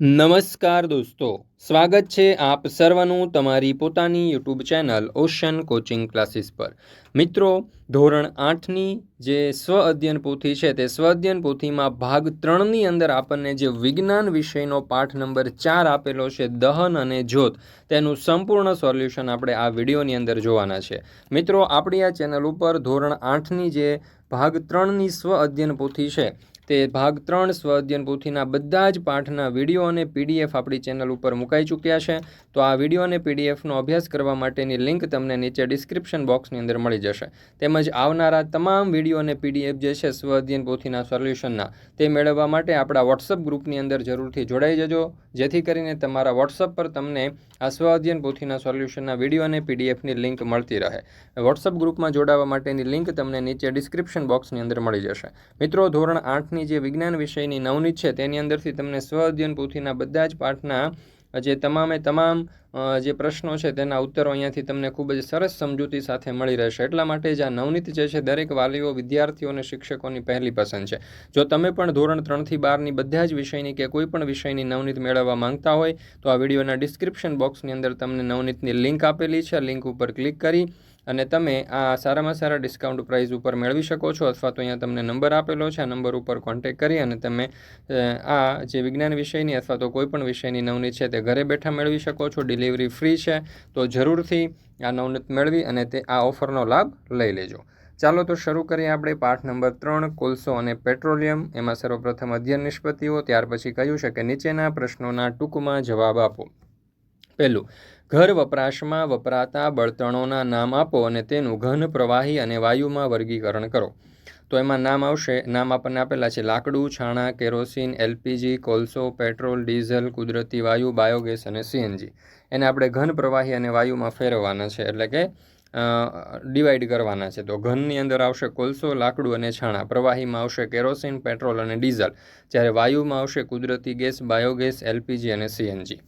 નમસ્કાર દોસ્તો, સ્વાગત છે આપ સર્વનું તમારી પોતાની YouTube channel Ocean Coaching Classes પર. મિત્રો, ધોરણ આઠની જે સ્વ અધ્યયન પોથી છે તે સ્વ અધ્યયન પોથીમાં ભાગ ત્રણની અંદર આપણને જે વિજ્ઞાન વિષયનો પાઠ નંબર ચાર આપેલો છે, દહન અને જ્યોત, તેનું સંપૂર્ણ સોલ્યુશન આપણે આ વિડીયોની અંદર જોવાના છે. મિત્રો, આપણી આ ચેનલ ઉપર ધોરણ આઠની જે ભાગ ત્રણની સ્વ અધ્યયન પોથી છે તે ભાગ ત્રણ સ્વ અધ્યયન પોથીના બધા જ પાઠના વીડિયો અને પીડીએફ આપણી ચેનલ ઉપર મુકાઈ ચૂક્યા છે. તો આ વીડિયો અને પીડીએફનો અભ્યાસ કરવા માટેની લિંક તમને નીચે ડિસ્ક્રિપ્શન બોક્સની અંદર મળી જશે. તેમજ આવનારા તમામ વીડિયો અને પીડીએફ જે છે સ્વ અધ્યયન પોથીના સોલ્યુશનના, તે મેળવવા માટે આપણા વોટ્સઅપ ગ્રુપની અંદર જરૂરથી જોડાઈ જજો. જેથી કરીને તમારા વોટ્સઅપ પર તમને આ સ્વઅધ્યયન પોથીના સોલ્યુશનના વીડિયો અને પીડીએફની લિંક મળતી રહે. વોટ્સઅપ ગ્રુપમાં જોડાવા માટેની લિંક તમને નીચે ડિસ્ક્રિપ્શન બોક્સની અંદર મળી જશે. મિત્રો, ધોરણ આઠની પાઠની જે વિજ્ઞાન વિષયની નવનીત છે, તેની અંદરથી તમને સ્વ અધ્યયન પોથીના બધા જ પાઠના જે તમામે તમામ જે પ્રશ્નો છે, તેના ઉત્તરો અહીંયાથી તમને ખૂબ જ સરસ સમજૂતી સાથે મળી રહેશે. એટલા માટે જ આ નવનીત જે છે, દરેક વાલીઓ, વિદ્યાર્થીઓ અને શિક્ષકોની પહેલી પસંદ છે. જો તમે પણ ધોરણ ત્રણથી બારની બધા જ વિષયની કે કોઈ પણ વિષયની નવનીત મેળવવા માંગતા હોય, તો આ વિડીયોના ડિસ્ક્રિપ્શન બોક્સની અંદર તમને નવનીતની લિંક આપેલી છે. લિંક ઉપર ક્લિક કરી અને તમે આ સારામાં સારા ડિસ્કાઉન્ટ પ્રાઇસ ઉપર મેળવી શકો છો અથવા તો અહીંયા તમને નંબર આપેલો છે. આ નંબર ઉપર કોન્ટેક કરી અને તમે આ જે વિજ્ઞાન વિષયની અથવા તો કોઈપણ વિષયની નવનીત છે તે ઘરે બેઠા મેળવી શકો છો. ડિલિવરી ફ્રી છે. તો જરૂરથી આ નવનીત મેળવી અને તે, આ ઓફરનો લાભ લઈ લેજો. ચાલો તો શરૂ કરીએ આપણે પાઠ નંબર ત્રણ, કોલસો અને પેટ્રોલિયમ. એમાં સર્વપ્રથમ અધ્યયન નિષ્પત્તિઓ. ત્યાર પછી કહ્યું છે કે નીચેના પ્રશ્નોના ટૂંકમાં જવાબ આપો. પહેલું, ઘર વપરાશમાં વપરાતા બળતણોના નામ આપો અને તેનું ઘન પ્રવાહી અને વાયુમાં વર્ગીકરણ કરો. તો એમાં નામ આવશે, નામ આપણને આપેલા છે લાકડું, છાણા, કેરોસીન, એલપીજી, કોલસો, પેટ્રોલ, ડીઝલ, કુદરતી વાયુ, બાયોગેસ અને સીએનજી. એને આપણે ઘન પ્રવાહી અને વાયુમાં ફેરવવાના છે, એટલે કે ડિવાઈડ કરવાના છે. તો ઘનની અંદર આવશે કોલસો, લાકડું અને છાણા. પ્રવાહીમાં આવશે કેરોસીન, પેટ્રોલ અને ડીઝલ. જ્યારે વાયુમાં આવશે કુદરતી ગેસ, બાયોગેસ, એલપીજી અને સીએનજી.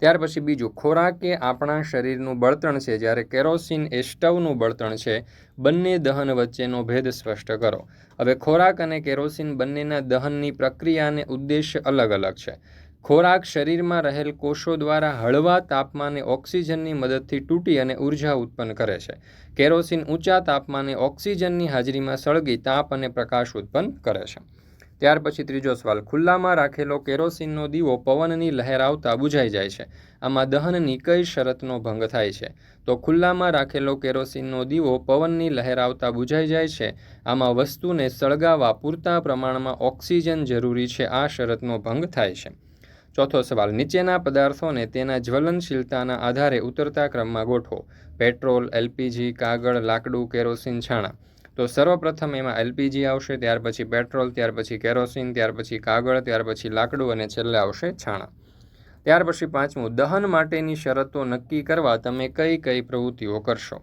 ત્યાર પછી બીજું, ખોરાક એ આપણા શરીરનું બળતણ છે. જ્યારે કેરોસીન એ સ્ટવનું બળતણ છે, બંને દહન વચ્ચેનો ભેદ સ્પષ્ટ કરો. હવે ખોરાક અને કેરોસીન બંનેના દહનની પ્રક્રિયા અને ઉદ્દેશ્ય અલગ અલગ છે. ખોરાક શરીરમાં રહેલ કોષો દ્વારા હળવા તાપમાને ઓક્સિજનની મદદથી તૂટી અને ઊર્જા ઉત્પન્ન કરે છે. કેરોસીન ઊંચા તાપમાને ઓક્સિજનની હાજરીમાં સળગી તાપ અને પ્રકાશ ઉત્પન્ન કરે છે. ત્યાર પછી ત્રીજો સવાલ, ખુલ્લામાં રાખેલો કેરોસીનનો દીવો પવનની લહેર આવતા બુઝાઈ જાય છે. આમાં દહનની કઈ શરતનો ભંગ થાય છે? તો ખુલ્લામાં રાખેલો કેરોસીનનો દીવો પવનની લહેર આવતા બુઝાઈ જાય છે. આમાં વસ્તુને સળગાવવા પૂરતા પ્રમાણમાં ઓક્સિજન જરૂરી છે, આ શરતનો ભંગ થાય છે. ચોથો સવાલ, નીચેના પદાર્થોને તેના જ્વલનશીલતાના આધારે ઉતરતા ક્રમમાં ગોઠવો. પેટ્રોલ, એલપીજી, કાગળ, લાકડું, કેરોસીન, છાણા. તો સર્વપ્રથમ એમાં એલપીજી આવશે, ત્યાર પછી પેટ્રોલ, ત્યાર પછી કેરોસીન, ત્યાર પછી કાગળ, ત્યાર પછી લાકડું અને છેલ્લે આવશે છાણા. ત્યાર પછી પાંચમું, દહન માટેની શરતો નક્કી કરવા તમે કઈ કઈ પ્રવૃત્તિઓ કરશો?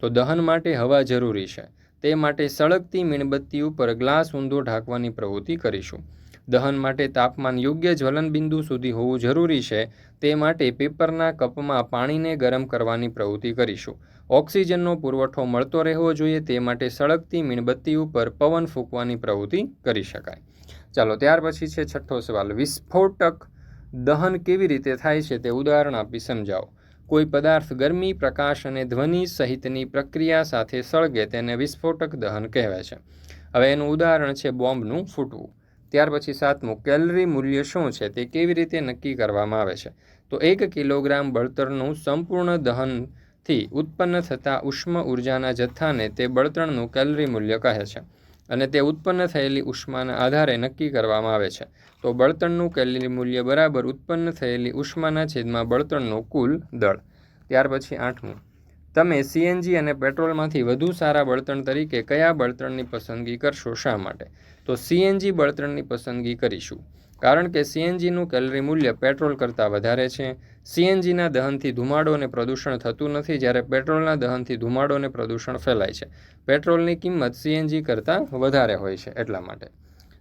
તો દહન માટે હવા જરૂરી છે. તે માટે સળગતી મીણબત્તી ઉપર ગ્લાસ ઊંધો ઢાંકવાની પ્રવૃત્તિ કરીશું. દહન માટે તાપમાન યોગ્ય જ્વલનબિંદુ સુધી હોવું જરૂરી છે. તે માટે પેપરના કપમાં પાણીને ગરમ કરવાની પ્રવૃત્તિ કરીશું. ઓક્સિજનનો પુરવઠો મળતો રહેવો જોઈએ, તે માટે સળગતી મીણબત્તી ઉપર પવન ફૂંકવાની પ્રવૃત્તિ કરી શકાય. ચાલો, ત્યાર પછી છે છઠ્ઠો સવાલ. વિસ્ફોટક દહન કેવી રીતે થાય છે તે ઉદાહરણ આપી સમજાવો. કોઈ પદાર્થ ગરમી, પ્રકાશ અને ધ્વનિ સહિતની પ્રક્રિયા સાથે સળગે તેને વિસ્ફોટક દહન કહેવાય છે. હવે એનું ઉદાહરણ છે બોમ્બનું ફૂટવું. ત્યાર પછી સાતમું, કેલરી મૂલ્ય શું છે? તે કેવી રીતે નક્કી કરવામાં આવે છે? તો એક કિલોગ્રામ બળતરનું સંપૂર્ણ દહનથી ઉત્પન્ન થતા ઉષ્મ ઉર્જાના જથ્થાને તે બળતણનું કેલરી મૂલ્ય કહે છે અને તે ઉત્પન્ન થયેલી ઉષ્માના આધારે નક્કી કરવામાં આવે છે. તો બળતણનું કેલરી મૂલ્ય બરાબર ઉત્પન્ન થયેલી ઉષ્માના છેદમાં બળતણનું કુલ દળ. ત્યાર પછી આઠમું. તમે સીએનજી અને પેટ્રોલમાંથી વધુ સારા બળતણ તરીકે કયા બળતણની પસંદગી કરશો શા માટે? તો સીએનજી બળતણની પસંદગી કરીશું. કારણ કે સીએનજીનું કેલરી મૂલ્ય પેટ્રોલ કરતાં વધારે છે. સીએનજીના દહનથી ધુમાડો અને પ્રદૂષણ થતું નથી જ્યારે પેટ્રોલના દહનથી ધુમાડો અને પ્રદૂષણ ફેલાય છે. પેટ્રોલની કિંમત સીએનજી કરતાં વધારે હોય છે એટલા માટે.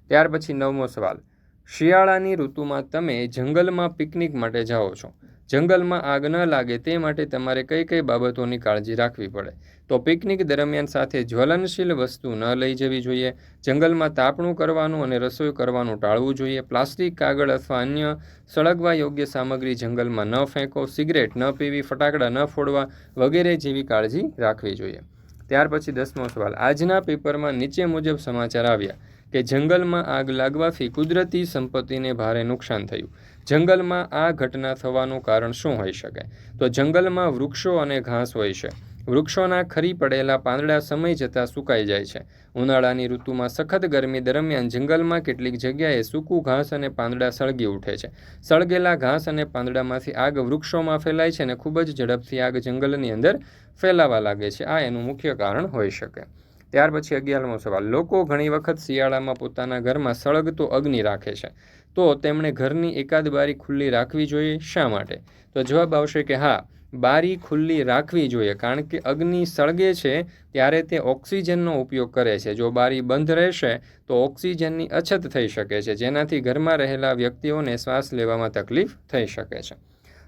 ત્યાર પછી નવમો સવાલ. શિયાળાની ઋતુમાં તમે જંગલમાં પિકનિક માટે જાઓ છો. જંગલમાં આગ ન લાગે તે માટે તમારે કઈ કઈ બાબતોની કાળજી રાખવી પડે. તો પિકનિક દરમિયાન સાથે જ્વલનશીલ વસ્તુ ન લઈ જવી જોઈએ. જંગલમાં તાપણું કરવાનું અને રસોઈ કરવાનું ટાળવું જોઈએ. પ્લાસ્ટિક, કાગળ અથવા અન્ય સળગવા યોગ્ય સામગ્રી જંગલમાં ન ફેંકો. સિગરેટ ન પીવી, ફટાકડા ન ફોડવા વગેરે જેવી કાળજી રાખવી જોઈએ. ત્યાર પછી દસમો સવાલ. આજના પેપરમાં નીચે મુજબ સમાચાર આવ્યા કે જંગલમાં આગ લાગવાથી કુદરતી સંપત્તિને ભારે નુકસાન થયું. જંગલમાં આ ઘટના થવાનું કારણ શું હોઈ શકે? તો જંગલમાં વૃક્ષો અને ઘાસ હોય છે. વૃક્ષોના ખરી પડેલા પાંદડા સમય જતાં સુકાઈ જાય છે. ઉનાળાની ઋતુમાં સખત ગરમી દરમિયાન જંગલમાં કેટલીક જગ્યાએ સૂકું ઘાસ અને પાંદડા સળગી ઉઠે છે. સળગેલા ઘાસ અને પાંદડામાંથી આગ વૃક્ષોમાં ફેલાય છે અને ખૂબ જ ઝડપથી આગ જંગલની અંદર ફેલાવા લાગે છે. આ એનું મુખ્ય કારણ હોઈ શકે. ત્યાર પછી અગિયારમો સવાલ. લોકો ઘણી વખત શિયાળામાં પોતાના ઘરમાં સળગતો અગ્નિ રાખે છે. તો તેમણે ઘરની એકાદ બારી ખુલ્લી રાખવી જોઈએ શા માટે? તો જવાબ આવશે કે હા, બારી ખુલ્લી રાખવી જોઈએ, કારણ કે અગ્નિ સળગે છે ત્યારે તે ઓક્સિજનનો ઉપયોગ કરે છે. જો બારી બંધ રહેશે, તો ઓક્સિજનની અછત થઈ શકે છે, જેનાથી ઘરમાં રહેલા વ્યક્તિઓને શ્વાસ લેવામાં તકલીફ થઈ શકે છે.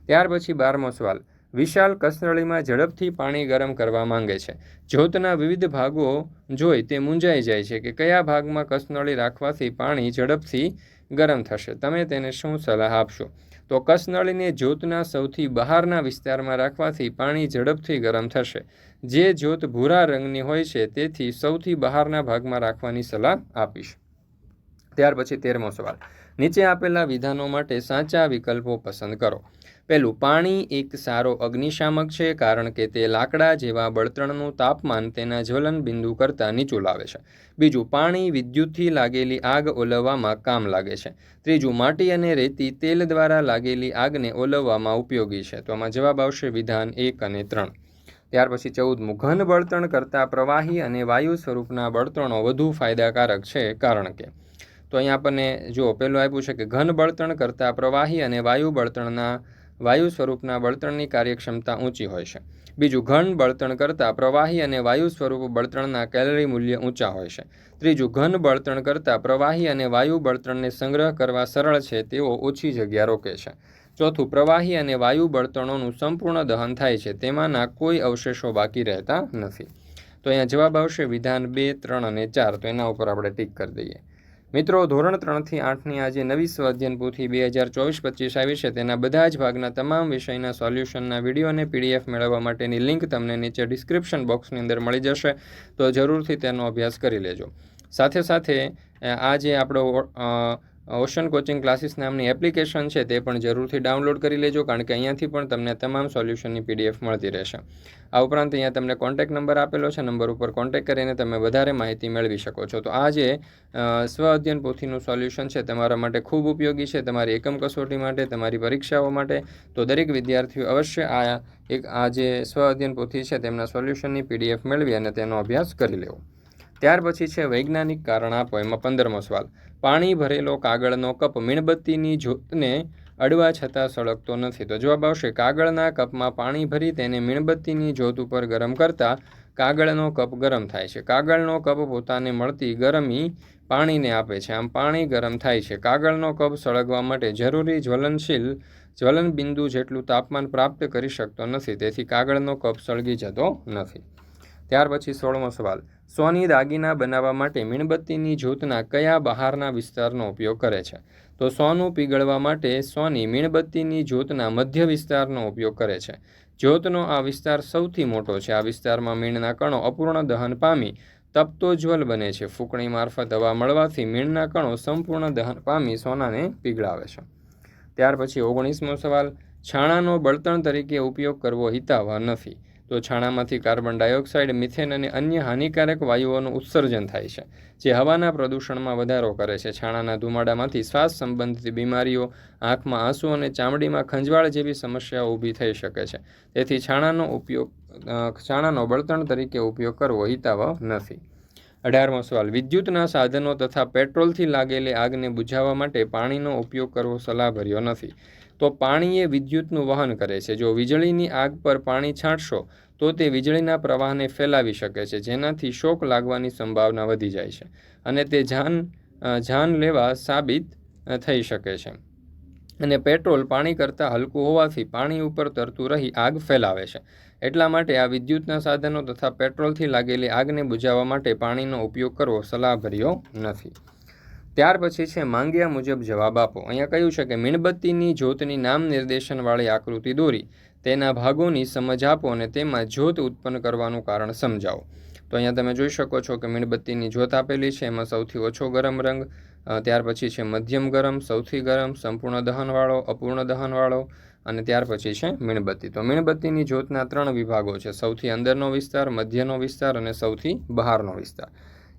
ત્યાર પછી બારમો સવાલ. વિશાલ કસનળીમાં ઝડપથી પાણી ગરમ કરવા માંગે છે. જ્યોતના વિવિધ ભાગો જોઈ તે મૂંઝાઈ જાય છે કે કયા ભાગમાં કસનળી રાખવાથી પાણી ઝડપથી ગરમ થશે. તમે તેને શું સલાહ આપશો? તો કસનળીને જ્યોતના સૌથી બહારના વિસ્તારમાં રાખવાથી પાણી ઝડપથી ગરમ થશે. જે જ્યોત ભૂરા રંગની હોય છે, તેથી સૌથી બહારના ભાગમાં રાખવાની સલાહ આપીશ. ત્યાર પછી તેરમો સવાલ. નીચે આપેલા વિધાનો માટે સાચા વિકલ્પો પસંદ કરો. પહેલું પાણી એક સારો અગ્નિશામક છે, કારણ કે તે લાકડા જેવા બળતણનું તાપમાન તેના જ્વલન બિંદુ કરતાં નીચું લાવે છે. બીજું, પાણી વિદ્યુતથી લાગેલી આગ ઓલવવામાં કામ લાગે છે. ત્રીજું, માટી અને રેતી તેલ દ્વારા લાગેલી આગને ઓલવવામાં ઉપયોગી છે. તો આમાં જવાબ આવશે વિધાન એક અને ત્રણ. ત્યાર પછી ચૌદમું, ઘન બળતણ કરતાં પ્રવાહી અને વાયુ સ્વરૂપના બળતણો વધુ ફાયદાકારક છે, કારણ કે. તો અહીંયા આપણને જો પેલું આપ્યું છે કે ઘન બળતણ કરતાં પ્રવાહી અને વાયુ બળતણના વાયુ સ્વરૂપના બળતણની કાર્યક્ષમતા ઊંચી હોય છે. બીજું, ઘન બળતણ કરતાં પ્રવાહી અને વાયુ સ્વરૂપ બળતણના કેલરી મૂલ્ય ઊંચા હોય છે. ત્રીજું, ઘન બળતણ કરતાં પ્રવાહી અને વાયુ બળતણને સંગ્રહ કરવા સરળ છે, તેઓ ઓછી જગ્યા રોકે છે. ચોથું, પ્રવાહી અને વાયુ બળતણોનું સંપૂર્ણ દહન થાય છે, તેમાંના કોઈ અવશેષો બાકી રહેતા નથી. તો અહીંયા જવાબ આવશે વિધાન બે, ત્રણ અને ચાર. તો એના ઉપર આપણે ટીક કરી દઈએ. મિત્રો, ધોરણ ત્રણથી આઠની આજે નવી સ્વાધ્યન પોથી બે હજાર ચોવીસ પચીસ આવી છે. તેના બધા જ ભાગના તમામ વિષયના સોલ્યુશનના વીડિયો અને પીડીએફ મેળવવા માટેની લિંક તમને નીચે ડિસ્ક્રિપ્શન બોક્સની અંદર મળી જશે. તો જરૂરથી તેનો અભ્યાસ કરી લેજો. સાથે સાથે આ જે આપણો ઓશન કોચિંગ ક્લાસીસ નામની એપ્લિકેશન છે તે પણ જરૂરથી ડાઉનલોડ કરી લેજો, કારણ કે અહીંયાથી પણ તમને તમામ સોલ્યુશનની પીડીએફ મળતી રહેશે. આ ઉપરાંત અહીંયા તમને કોન્ટેક નંબર આપેલો છે, નંબર ઉપર કોન્ટેક કરીને તમે વધારે માહિતી મેળવી શકો છો. તો આ જે સ્વ અધ્યયન પોથીનું સોલ્યુશન છે તમારા માટે ખૂબ ઉપયોગી છે, તમારી એકમ કસોટી માટે, તમારી પરીક્ષાઓ માટે. તો દરેક વિદ્યાર્થીઓ અવશ્ય આ એક, આ જે સ્વ અધ્યયન પોથી છે તેમના સોલ્યુશનની પીડીએફ મેળવી અને તેનો અભ્યાસ કરી લેવો. ત્યાર પછી છે વૈજ્ઞાનિક કારણ આપો એમાં પંદરમો સવાલ. પાણી ભરેલો કાગળનો કપ મીણબત્તીની જ્યોતને અડવા છતાં સળગતો નથી. તો જવાબ આવશે, કાગળના કપમાં પાણી ભરી તેને મીણબત્તીની જ્યોત ઉપર ગરમ કરતાં કાગળનો કપ ગરમ થાય છે. કાગળનો કપ પોતાને મળતી ગરમી પાણીને આપે છે. આમ પાણી ગરમ થાય છે. કાગળનો કપ સળગવા માટે જરૂરી જ્વલનશીલ જ્વલન બિંદુ જેટલું તાપમાન પ્રાપ્ત કરી શકતો નથી. તેથી કાગળનો કપ સળગી જતો નથી. ત્યાર પછી સોળમો સવાલ. સોની દાગીના બનાવવા માટે મીણબત્તીની જ્યોતના કયા બહારના વિસ્તારનો ઉપયોગ કરે છે? તો સોનું પીગળવા માટે સોની મીણબત્તીની જ્યોતના મધ્ય વિસ્તારનો ઉપયોગ કરે છે. જ્યોતનો આ વિસ્તાર સૌથી મોટો છે. આ વિસ્તારમાં મીણના કણો અપૂર્ણ દહન પામી તપતો જ્વલ બને છે. ફૂંકણી મારફત હવા મળવાથી મીણના કણો સંપૂર્ણ દહન પામી સોનાને પીગળાવે છે. ત્યાર પછી ઓગણીસમો સવાલ. છાણાનો બળતણ તરીકે ઉપયોગ કરવો હિતાવહ નથી. તો છાણામાંથી કાર્બન ડાયોક્સાઇડ, મિથેન અને અન્ય હાનિકારક વાયુઓનું ઉત્સર્જન થાય છે, જે હવાના પ્રદૂષણમાં વધારો કરે છે. છાણાના ધુમાડામાંથી શ્વાસ સંબંધિત બીમારીઓ, આંખમાં આંસુ અને ચામડીમાં ખંજવાળ જેવી સમસ્યાઓ ઊભી થઈ શકે છે. તેથી છાણાનો ઉપયોગ છાણાનો બળતણ તરીકે ઉપયોગ કરવો હિતાવહ નથી. અઢારમો સવાલ. વિદ્યુતના સાધનો તથા પેટ્રોલથી લાગેલી આગને બુઝાવવા માટે પાણીનો ઉપયોગ કરવો સલાહભર્યો નથી. તો પાણી એ વિદ્યુતનું વહન કરે છે. જો વીજળીની આગ પર પાણી છાંટશો, તો તે વીજળીના પ્રવાહને ફેલાવી શકે છે, જેનાથી શોક લાગવાની સંભાવના વધી જાય છે અને તે જાન જાન લેવા સાબિત થઈ શકે છે. અને પેટ્રોલ પાણી કરતાં હલકું હોવાથી પાણી ઉપર તરતું રહી આગ ફેલાવે છે. એટલા માટે આ વિદ્યુતના સાધનો તથા પેટ્રોલથી લાગેલી આગને બુઝાવવા માટે પાણીનો ઉપયોગ કરવો સલાહભર્યો નથી. ત્યાર પછી છે, માંગ્યા મુજબ જવાબ આપો. અહીંયા કહ્યું છે કે મીણબત્તીની જ્યોતની નામ નિર્દેશનવાળી આકૃતિ દોરી, તેના ભાગોની સમજ આપો અને તેમાં જ્યોત ઉત્પન્ન કરવાનું કારણ સમજાવો. તો અહીંયા તમે જોઈ શકો છો કે મીણબત્તીની જ્યોત આપેલી છે, એમાં સૌથી ઓછો ગરમ રંગ ત્યાર પછી છે, મધ્યમ ગરમ, સૌથી ગરમ, સંપૂર્ણ દહનવાળો, અપૂર્ણ દહનવાળો અને ત્યાર પછી છે, મીણબત્તી. તો મીણબત્તીની જ્યોતના ત્રણ વિભાગો છે, સૌથી અંદરનો વિસ્તાર, મધ્યનો વિસ્તાર અને સૌથી બહારનો વિસ્તાર.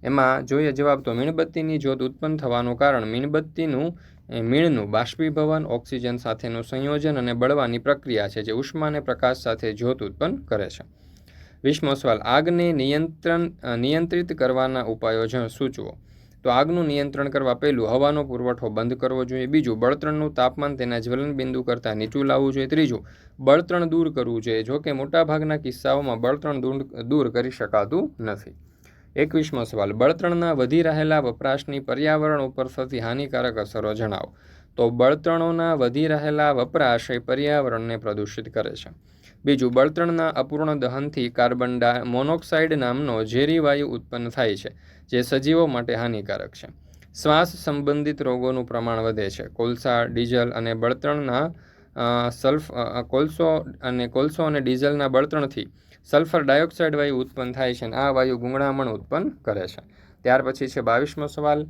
એમાં જોઈએ જવાબ તો મીણબત્તીની જ્યોત ઉત્પન્ન થવાનું કારણ મીણબત્તીનું મીણનું બાષ્પીભવન, ઓક્સિજન સાથેનું સંયોજન અને બળવાની પ્રક્રિયા છે, જે ઉષ્મા અને પ્રકાશ સાથે જ્યોત ઉત્પન્ન કરે છે. વીસમો સવાલ આગને નિયંત્રણ નિયંત્રિત કરવાના ઉપાયો સૂચવો. તો આગનું નિયંત્રણ કરવા પહેલું હવાનો પુરવઠો બંધ કરવો જોઈએ. બીજું, બળતણનું તાપમાન તેના જ્વલન બિંદુ કરતાં નીચું લાવવું જોઈએ. ત્રીજું, બળતણ દૂર કરવું જોઈએ, જોકે મોટાભાગના કિસ્સાઓમાં બળતણ દૂર કરી શકાતું નથી. એકવીસમો સવાલ. બળતણના વધી રહેલા વપરાશની પર્યાવરણ ઉપર થતી હાનિકારક અસરો જણાવો. તો બળતણોના વધી રહેલા વપરાશ એ પર્યાવરણને પ્રદૂષિત કરે છે. બીજું, બળતણના અપૂર્ણ દહનથી કાર્બન ડા, મોનોક્સાઇડ નામનો ઝેરી વાયુ ઉત્પન્ન થાય છે, જે સજીવો માટે હાનિકારક છે. શ્વાસ સંબંધિત રોગોનું પ્રમાણ વધે છે. કોલસા, ડીઝલ અને બળતણના સલ્ફ કોલસો અને કોલસો અને ડીઝલના બળતણથી સલ્ફર ડાયોક્સાઇડ વાયુ ઉત્પન્ન થાય છે અને આ વાયુ ગુંગળામણ ઉત્પન્ન કરે છે. ત્યાર પછી છે બાવીસમો સવાલ,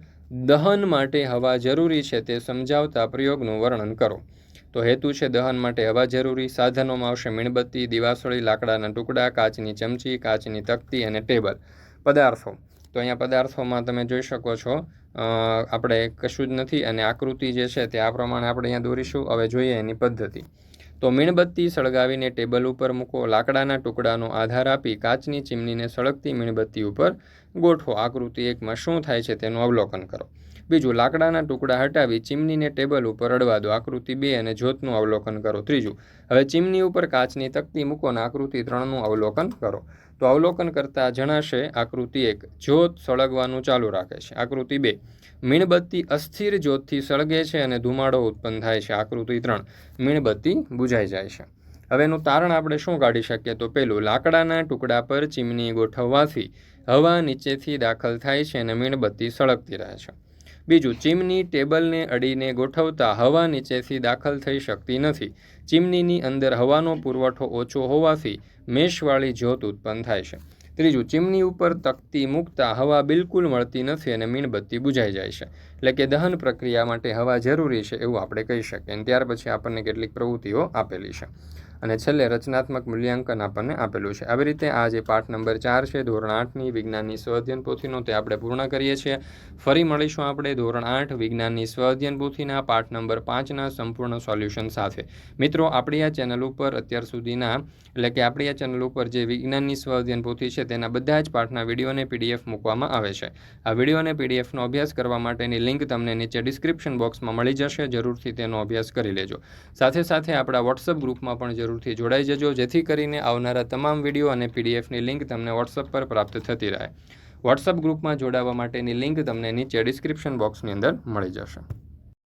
દહન માટે હવા જરૂરી છે તે સમજાવતા પ્રયોગનું વર્ણન કરો. તો હેતુ છે દહન માટે હવા જરૂરી, સાધનોમાં આવશે મીણબત્તી, દિવાસળી, લાકડાના ટુકડા, કાચની ચમચી, કાચની તકતી અને ટેબલ. પદાર્થો. તો અહીંયા પદાર્થોમાં તમે જોઈ શકો છો આપણે કશું જ નથી અને આકૃતિ જે છે તે આ પ્રમાણે આપણે અહીંયા દોરીશું. હવે જોઈએ એની પદ્ધતિ. તો મીણબત્તી સળગાવીને ટેબલ ઉપર મૂકો, લાકડાના ટુકડાનો આધાર આપી કાચની ચીમનીને સળગતી મીણબત્તી ઉપર ગોઠવો. આકૃતિ એકમાં શું થાય છે તેનું અવલોકન કરો. બીજું, લાકડાના ટુકડા હટાવી ચીમનીને ટેબલ ઉપર અડવા દો. આકૃતિ બે અને જ્યોતનું અવલોકન કરો. ત્રીજું, હવે ચીમની ઉપર કાચની તકતી મૂકો અને આકૃતિ ત્રણનું અવલોકન કરો. તો અવલોકન કરતાં જણાશે આકૃતિ એક, જ્યોત સળગવાનું ચાલુ રાખે છે. આકૃતિ બે મીણબત્તી અસ્થિર જ્યોતથી સળગે છે અને ધુમાડો ઉત્પન્ન થાય છે. આકૃતિ ત્રણ. મીણબત્તી બુઝાઈ જાય છે. હવે એનું તારણ આપણે શું કાઢી શકીએ? તો પેલું, લાકડાના ટુકડા પર ચીમની ગોઠવવાથી હવા નીચેથી દાખલ થાય છે અને મીણબત્તી સળગતી રહે છે. બીજું, ચીમની ટેબલને અડીને ગોઠવતા હવા નીચેથી દાખલ થઈ શકતી નથી. ચીમનીની અંદર હવાનો પુરવઠો ઓછો હોવાથી મેષવાળી જ્યોત ઉત્પન્ન થાય છે. ત્રીજું, ચીમની ઉપર તકતી મૂકતા હવા બિલકુલ મળતી નથી અને મીણબત્તી બુઝાઈ જાય છે. એટલે કે દહન પ્રક્રિયા માટે હવા જરૂરી છે એવું આપણે કહી શકીએ. અને ત્યાર પછી આપણને કેટલીક પ્રવૃત્તિઓ આપેલી છે. અને છેલ્લે રચનાત્મક મૂલ્યાંકન આપણને આપેલું છે. આવી રીતે આ જે પાઠ નંબર ચાર છે, ધોરણ આઠની વિજ્ઞાનની સ્વ અધ્યયન પોથીનો તે આપણે પૂર્ણ કરીએ છીએ. ફરી મળીશું આપણે ધોરણ આઠ વિજ્ઞાનની સ્વ અધ્યયન પોથીના પાઠ નંબર પાંચના સંપૂર્ણ સોલ્યુશન સાથે. મિત્રો, આપણી આ ચેનલ ઉપર અત્યાર સુધીના, એટલે કે આપણી આ ચેનલ ઉપર જે વિજ્ઞાનની સ્વ અધ્યયન પોથી છે, તેના બધા જ પાઠના વિડીયોને પીડીએફ મૂકવામાં આવે છે. આ વીડિયો અને પીડીએફનો અભ્યાસ કરવા માટેની લિંક તમને નીચે ડિસ્ક્રિપ્શન બોક્સમાં મળી જશે. જરૂરથી તેનો અભ્યાસ કરી લેજો. સાથે સાથે આપણા વોટ્સઅપ ગ્રુપમાં પણ જરૂરથી જોડાઈ જજો. જેથી કરીને આવનારા તમામ વીડિયો અને પીડીએફની લિંક તમને વોટ્સઅપ પર પ્રાપ્ત થતી રહે. વોટ્સઅપ ગ્રુપમાં જોડાવા માટેની લિંક તમને નીચે ડિસ્ક્રિપ્શન બોક્સની અંદર મળી જશે.